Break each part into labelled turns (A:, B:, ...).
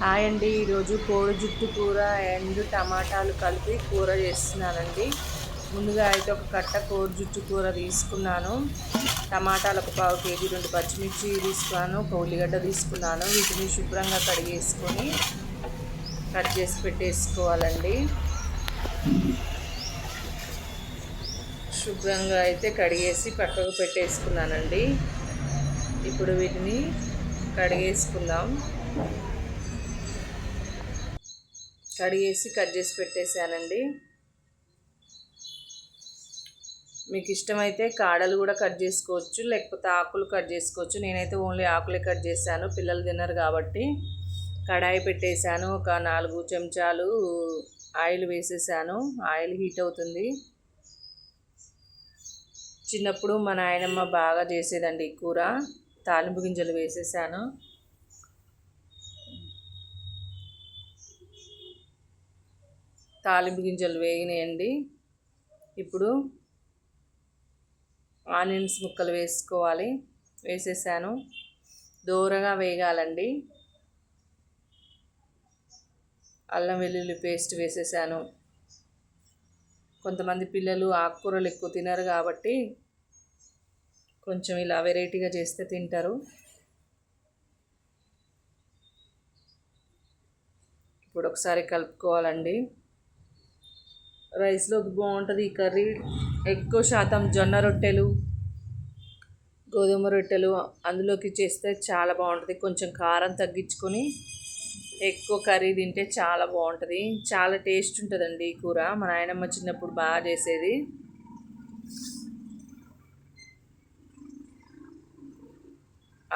A: Hi అండి. ఈరోజు కోడి జుట్టు కూర అండ్ టమాటాలు కలిపి కూర చేస్తున్నానండి. ముందుగా అయితే ఒక కట్ట కోడి జుట్టు కూర తీసుకున్నాను. టమాటాలు ఒక పావు కేజీ రెండు పచ్చిమిర్చి తీసుకున్నాను ఒక ఉల్లిగడ్డ తీసుకున్నాను. వీటిని శుభ్రంగా కడిగేసుకొని కట్ చేసి పెట్టేసుకోవాలండి. శుభ్రంగా అయితే కడిగేసి పక్కకు పెట్టేసుకున్నానండి. ఇప్పుడు వీటిని కడిగేసుకుందాం. కడిగేసి కట్ చేసి పెట్టేశానండి. మీకు ఇష్టమైతే కాడలు కూడా కట్ చేసుకోవచ్చు లేకపోతే ఆకులు కట్ చేసుకోవచ్చు. నేనైతే ఓన్లీ ఆకులే కట్ చేశాను. పిల్లలు తిన్నారు కాబట్టి కడాయి పెట్టేశాను. ఒక నాలుగు చెంచాలు ఆయిల్ వేసేసాను ఆయిల్ హీట్ అవుతుంది. చిన్నప్పుడు మా నాయనమ్మ బాగా చేసేదండి కూర. తాలింపు గింజలు వేసేసాను తాలింపు గింజలు వేగినాయండి. ఇప్పుడు ఆనియన్స్ ముక్కలు వేసుకోవాలి. వేసేసాను. దూరగా వేగాలండి. అల్లం వెల్లుల్లి పేస్ట్ వేసేసాను. కొంతమంది పిల్లలు ఆకుకూరలు ఎక్కువ తినరు కాబట్టి కొంచెం ఇలా వెరైటీగా చేస్తే తింటారు. ఇప్పుడు ఒకసారి కలుపుకోవాలండి. రైస్లోకి బాగుంటుంది ఈ కర్రీ. ఎక్కువ శాతం జొన్న రొట్టెలు గోధుమ రొట్టెలు అందులోకి చేస్తే చాలా బాగుంటుంది. కొంచెం కారం తగ్గించుకొని ఎక్కువ కర్రీ తింటే చాలా బాగుంటుంది. చాలా టేస్ట్ ఉంటుందండి ఈ కూర. మా నాయనమ్మ చిన్నప్పుడు బాగా చేసేది.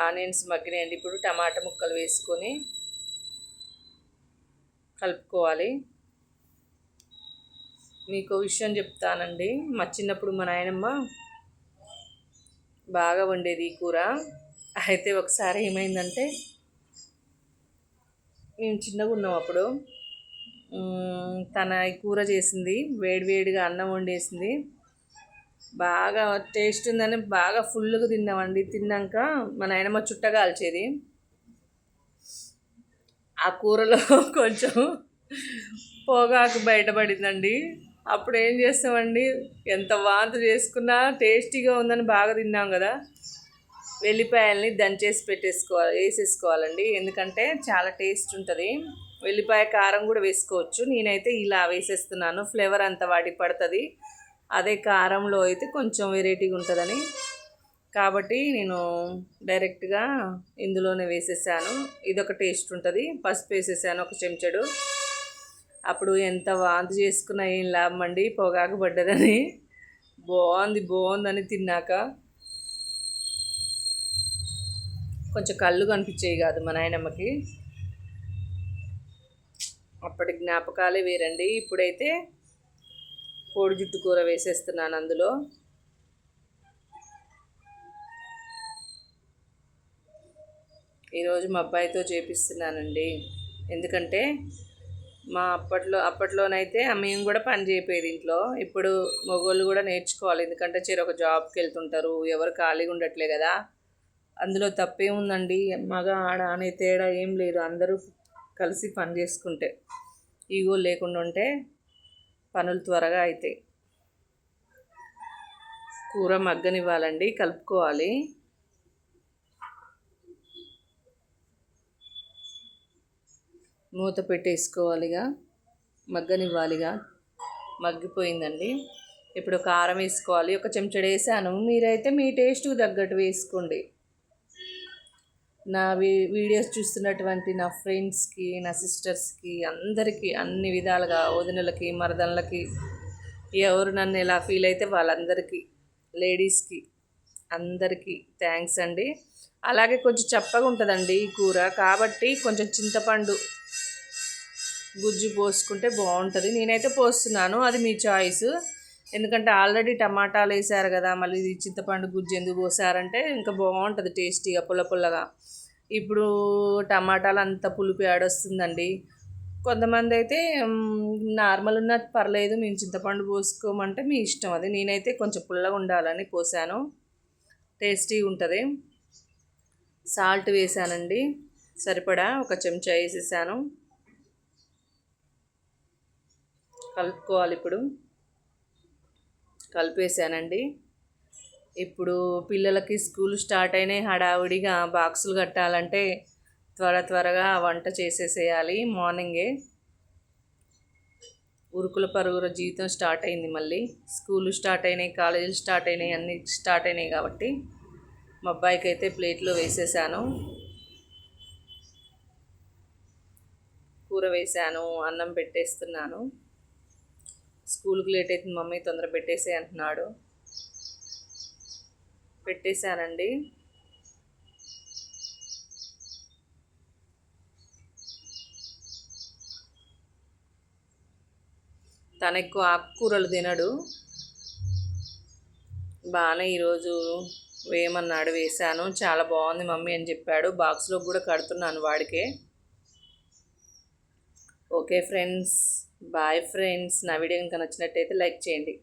A: ఆనియన్స్ మగ్గినాయండి. ఇప్పుడు టమాటా ముక్కలు వేసుకొని కలుపుకోవాలి. మీకు విషయం చెప్తానండి. మా చిన్నప్పుడు మా నాయనమ్మ బాగా వండేది ఈ కూర. అయితే ఒకసారి ఏమైందంటే మేము చిన్నగా ఉన్నాం అప్పుడు. తన ఈ కూర చేసింది వేడివేడిగా అన్నం వండేసింది. బాగా టేస్ట్ ఉందని బాగా ఫుల్గా తిన్నామండి. తిన్నాక మా నాయనమ్మ చుట్ట కాల్చేది ఆ కూరలో కొంచెం పొగాకు బయటపడిందండి. అప్పుడు ఏం చేస్తామండి? ఎంత వాంతి చేసుకున్నా టేస్టీగా ఉందని బాగా తిన్నాం కదా. వెల్లిపాయల్ని దంచేసి పెట్టేసుకోవాలి వేసేసుకోవాలండి. ఎందుకంటే చాలా టేస్ట్ ఉంటుంది. వెల్లిపాయ కారం కూడా వేసుకోవచ్చు. నేనైతే ఇలా వేసేస్తున్నాను. ఫ్లేవర్ అంత వాటికి పడుతుంది. అదే కారంలో అయితే కొంచెం వెరైటీగా ఉంటుందని. కాబట్టి నేను డైరెక్ట్గా ఇందులోనే వేసేసాను. ఇదొక టేస్ట్ ఉంటుంది. పసుపు వేసేసాను ఒక చెంచడు. అప్పుడు ఎంత వాంతి చేసుకున్నా ఏం లాభం అండి? పొగాకు పడ్డదని. బాగుంది బాగుందని తిన్నాక. కొంచెం కళ్ళు కనిపించేవి కాదు మా నాయనమ్మకి. అప్పటి జ్ఞాపకాలే వేరండి. ఇప్పుడైతే కోడి జుట్టు కూర వేసేస్తున్నాను అందులో. ఈరోజు మా అబ్బాయితో చేపిస్తున్నానండి. ఎందుకంటే మా అప్పట్లో అప్పట్లోనైతే మేము కూడా పని చేయపోయేది ఇంట్లో. ఇప్పుడు మగవాళ్ళు కూడా నేర్చుకోవాలి. ఎందుకంటే ఒక జాబ్కి వెళ్తుంటారు. ఎవరు ఖాళీగా ఉండట్లే కదా. అందులో తప్పేముందండి మగ ఆడ అనే తేడా ఏం లేదు. అందరూ కలిసి పని చేసుకుంటే ఈగో లేకుండా ఉంటే పనులు త్వరగా అవుతాయి కూర మగ్గనివ్వాలండి. కలుపుకోవాలి. మూత పెట్టేసుకోవాలిగా మగ్గనివ్వాలిగా. మగ్గిపోయిందండి. ఇప్పుడు కారం వేసుకోవాలి. ఒక చెంచడు వేసాను. మీరైతే మీ టేస్ట్కి తగ్గట్టు వేసుకోండి. నా వీడియోస్ చూస్తున్నటువంటి నా ఫ్రెండ్స్కి నా సిస్టర్స్కి అందరికీ అన్ని విధాలుగా వదినలకి మరదళ్ళకి ఎవరు నన్ను ఎలా ఫీల్ అయితే వాళ్ళందరికీ లేడీస్కి అందరికీ థ్యాంక్స్ అండి. అలాగే కొంచెం చప్పగా ఉంటుందండి ఈ కూర. కాబట్టి కొంచెం చింతపండు గుజ్జు పోసుకుంటే బాగుంటుంది. నేనైతే పోస్తున్నాను అది మీ చాయిస్. ఎందుకంటే ఆల్రెడీ టమాటాలు వేసారు కదా మళ్ళీ చింతపండు గుజ్జు ఎందుకు పోసారంటే ఇంకా బాగుంటుంది టేస్టీగా పుల్ల పుల్లగా. ఇప్పుడు టమాటాలు అంత పులుపు ఆడొస్తుందండి కొంతమంది అయితే నార్మల్ ఉన్న పర్లేదు మేము చింతపండు పోసుకోమంటే మీ ఇష్టం అది. నేనైతే కొంచెం పుల్లగా ఉండాలని పోసాను. టేస్టీగా ఉంటుంది. సాల్ట్ వేసానండి. సరిపడా ఒక చెంచా వేసేసాను. కలుపుకోవాలి ఇప్పుడు. కలిపేసానండి. ఇప్పుడు పిల్లలకి స్కూల్ స్టార్ట్ అయినాయి హడావుడిగా బాక్సులు కట్టాలంటే త్వర త్వరగా వంట చేసేసేయాలి మార్నింగే. ఉరుకుల పరుగుల జీవితం స్టార్ట్ అయింది మళ్ళీ. స్కూలు స్టార్ట్ అయినాయి కాలేజీలు స్టార్ట్ అయినాయి అన్నీ స్టార్ట్ అయినాయి కాబట్టి మా అబ్బాయికి అయితే ప్లేట్లో వేసేసాను. కూర వేసాను అన్నం పెట్టేస్తున్నాను. స్కూల్కి లేట్ అవుతుంది మమ్మీ తొందర పెట్టేసే అంటున్నాడు. పెట్టేశానండి. తను ఎక్కువ ఆకుకూరలు తినడు. బాగానే ఈరోజు వేయమన్నాడు వేశాను. చాలా బాగుంది మమ్మీ అని చెప్పాడు. బాక్స్లో కూడా కడుతున్నాను వాడికే. Okay friends. Bye friends. నా వీడియో ఇంకా నచ్చినట్టయితే లైక్ చేయండి.